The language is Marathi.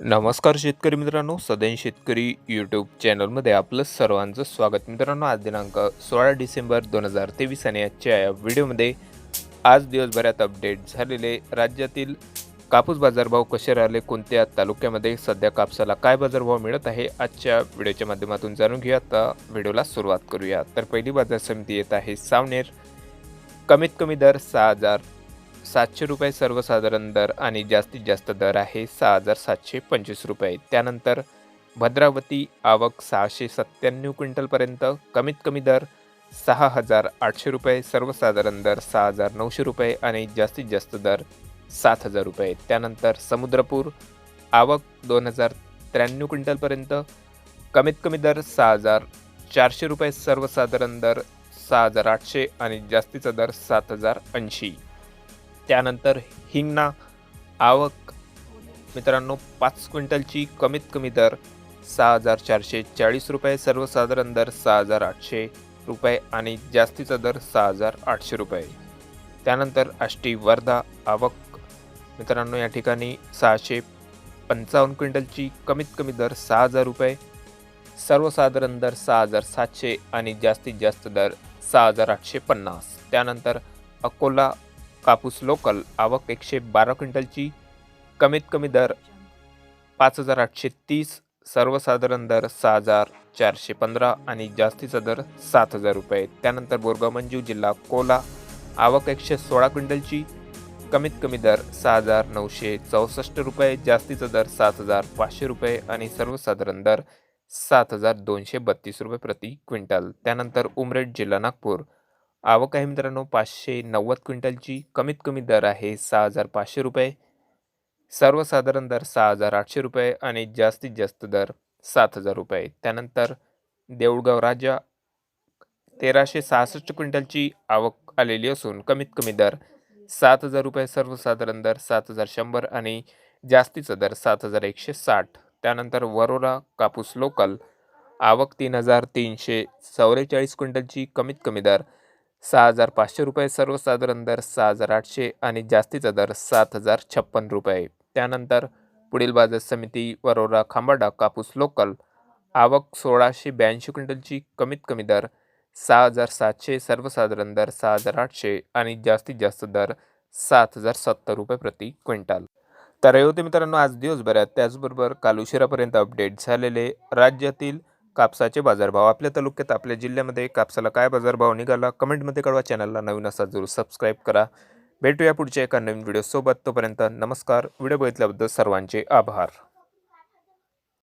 नमस्कार शेतकरी मित्रांनो सदैन शेतकरी यूट्यूब चॅनलमध्ये आपलं सर्वांचं स्वागत. मित्रांनो आज दिनांक सोळा डिसेंबर दोन हजार तेवीस आणि आजच्या या व्हिडिओमध्ये आज दिवसभरात अपडेट झालेले राज्यातील कापूस बाजारभाव कसे राहिले कोणत्या तालुक्यामध्ये सध्या कापसाला काय बाजारभाव मिळत आहे आजच्या व्हिडिओच्या माध्यमातून जाणून घेऊया. आता व्हिडिओला सुरुवात करूया. तर पहिली बाजार समिती येत आहे सावनेर. कमीत कमी दर सहा हजार सातशे रुपये सर्वसाधारण दर आणि जास्तीत जास्त दर आहे सहा हजार सातशे पंचवीस रुपये. त्यानंतर भद्रावती आवक सहाशे सत्त्याण्णव क्विंटलपर्यंत कमीत कमी दर सहा हजार आठशे रुपये सर्वसाधारण दर सहा हजार नऊशे रुपये आणि जास्तीत जास्त दर सात हजार रुपये. त्यानंतर समुद्रपूर आवक दोन हजार त्र्याण्णव क्विंटलपर्यंत कमीत कमी दर सहा हजार चारशे रुपये सर्वसाधारण दर सहा हजार आठशे आणि जास्तीचा दर सात हजार ऐंशी. त्यानंतर हिंगणा आवक. मित्रांनो पाच क्विंटलची कमीत कमी दर सहा हजार चारशे चाळीस रुपये सर्वसाधारण दर सहा हजार आठशे रुपये आणि जास्तीचा दर सहा हजार आठशे रुपये. त्यानंतर आष्टी वर्धा आवक. मित्रांनो या ठिकाणी सहाशे पंचावन्न क्विंटलची कमीत कमी दर सहा हजार रुपये सर्वसाधारण दर सहा हजार सातशे आणि जास्तीत जास्त दर सहा हजार आठशे पन्नास. त्यानंतर अकोला कापूस लोकल आवक एकशे बारा क्विंटलची. कमीत कमी दर पाच हजार आठशे तीस सर्वसाधारण दर सहा हजार चारशे पंधरा आणि जास्तीचा दर सात हजार रुपये. त्यानंतर बोरगाव मंजू जिल्हा कोला आवक एकशे सोळा क्विंटलची. कमीत कमी दर सहा हजार नऊशे चौसष्ट रुपये जास्तीचा दर सात हजार पाचशे रुपये आणि सर्वसाधारण दर सात हजार दोनशे बत्तीस रुपये प्रति क्विंटल. त्यानंतर उमरेड जिल्हा नागपूर आवक आहे मित्रांनो पाचशे नव्वद क्विंटलची. कमीत कमी दर आहे सहा हजार पाचशे रुपये. सर्वसाधारण दर सहा हजार आठशे रुपये आणि जास्तीत जास्त दर सात हजार रुपये. त्यानंतर देऊळगाव राजा तेराशे सहासष्ट क्विंटलची आवक आलेली असून कमीत कमी दर सात हजार रुपये सर्वसाधारण दर सात हजार शंभर आणि जास्तीचा दर सात हजार एकशे साठ. त्यानंतर वरोरा कापूस लोकल आवक तीन हजार तीनशे चौवेचाळीस क्विंटलची कमीत कमी दर सहा हजार पाचशे रुपये सर्वसाधारण दर सहा हजार आठशे आणि जास्तीचा दर सात हजार छप्पन रुपये. त्यानंतर पुढील बाजार समिती वरोरा खांबाडा कापूस लोकल आवक सोळाशे ब्याऐंशी क्विंटलची कमीत कमी दर सहा हजार सातशे सर्वसाधारण दर सहा हजार आठशे आणि जास्तीत जास्त दर सात हजार सत्तर रुपये प्रति क्विंटल. तर हे होते मित्रांनो आज दिवसभरात. त्याचबरोबर काल उशिरापर्यंत अपडेट झालेले. राज्यातील कापसाचे बाजारभाव. आपल्या तालुक्यात आपल्या जिल्ह्यामध्ये कापसाला काय बाजारभाव निघाला? कमेंटमध्ये कळवा. चॅनलला नवीन असा जरूर सबस्क्राईब करा. भेटूया पुढच्या एका नवीन व्हिडिओसोबत. तोपर्यंत नमस्कार. व्हिडिओ बघितल्याबद्दल सर्वांचे आभार.